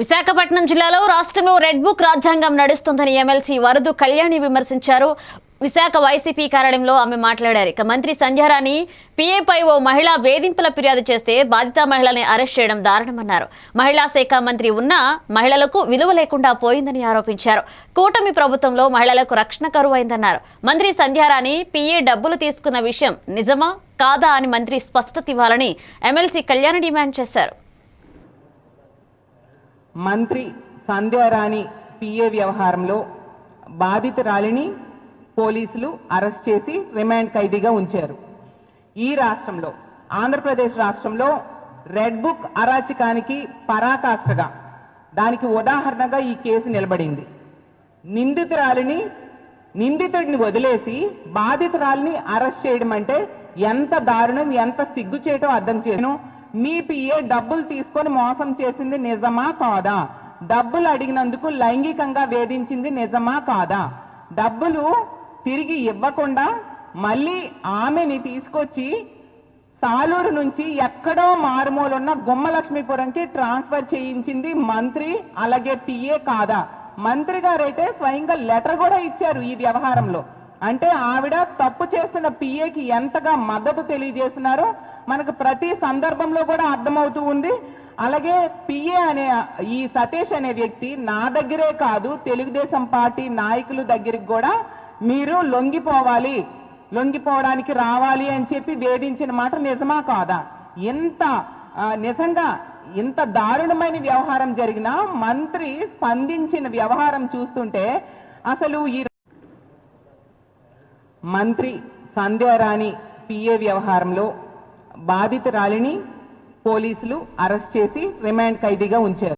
విశాఖపట్నం జిల్లాలో రాష్ట్రంలో red book రాజ్యాంగం నడుస్తుందని ఎమ్మెల్సీ వరదు కళ్యాణి విమర్శించారు. విశాఖ వైసీపీ కార్యాలయంలో ఆమె మాట్లాడారు. ఇక మంత్రి సంధ్యారాణి పీఏపై ఓ మహిళ వేధింపుల ఫిర్యాదు చేస్తే బాధిత మహిళని అరెస్ట్ చేయడం దారుణమన్నారు. మహిళా శాఖ మంత్రి ఉన్నా మహిళలకు విలువ లేకుండా పోయిందని ఆరోపించారు. కూటమి ప్రభుత్వంలో మహిళలకు రక్షణ కరువైందన్నారు. మంత్రి సంధ్యారాణి పీఏ డబ్బులు తీసుకున్న విషయం నిజమా కాదా అని మంత్రి స్పష్టత ఇవ్వాలని ఎమ్మెల్సీ కళ్యాణ్ డిమాండ్ చేశారు. మంత్రి సంధ్యారాణి పిఏ వ్యవహారంలో బాధితురాలిని పోలీసులు అరెస్ట్ చేసి రిమాండ్ ఖైదీగా ఉంచారు. ఈ రాష్ట్రంలో ఆంధ్రప్రదేశ్ రాష్ట్రంలో రెడ్ బుక్ అరాచకానికి పరాకాష్ఠగా దానికి ఉదాహరణగా ఈ కేసు నిలబడింది. నిందితురాలిని నిందితుడిని వదిలేసి బాధితురాలిని అరెస్ట్ చేయడం అంటే ఎంత దారుణం ఎంత సిగ్గు చేయటం అర్థం చేయను మీ పిఏ డబ్బులు తీసుకొని మోసం చేసింది నిజమా కాదా? డబ్బులు అడిగినందుకు లైంగికంగా వేధించింది నిజమా కాదా? డబ్బులు తిరిగి ఇవ్వకుండా మళ్ళీ ఆమెని తీసుకొచ్చి సాలూరు నుంచి ఎక్కడో మారుమూలున్న గుమ్మలక్ష్మీపురంకి ట్రాన్స్ఫర్ చేయించింది మంత్రి అలాగే పిఏ కాదా? మంత్రి గారైతే స్వయంగా లెటర్ కూడా ఇచ్చారు ఈ వ్యవహారంలో. అంటే ఆవిడ తప్పు చేస్తున్న పిఏకి ఎంతగా మద్దతు తెలియజేస్తున్నారో మనకు ప్రతి సందర్భంలో కూడా అర్థమవుతూ ఉంది. అలాగే పిఏ అనే ఈ సతీష్ అనే వ్యక్తి నా దగ్గరే కాదు తెలుగుదేశం పార్టీ నాయకుల దగ్గరికి కూడా మీరు లొంగిపోవాలి లొంగిపోవడానికి రావాలి అని చెప్పి వేధించిన మాట నిజమా కాదా? ఎంత నిజంగా ఇంత దారుణమైన వ్యవహారం జరిగినా మంత్రి స్పందించిన వ్యవహారం చూస్తుంటే అసలు ఈ మంత్రి సంధ్యారాణి పిఏ వ్యవహారంలో బాధితురాలిని పోలీసులు అరెస్ట్ చేసి రిమాండ్ ఖైదీగా ఉంచారు.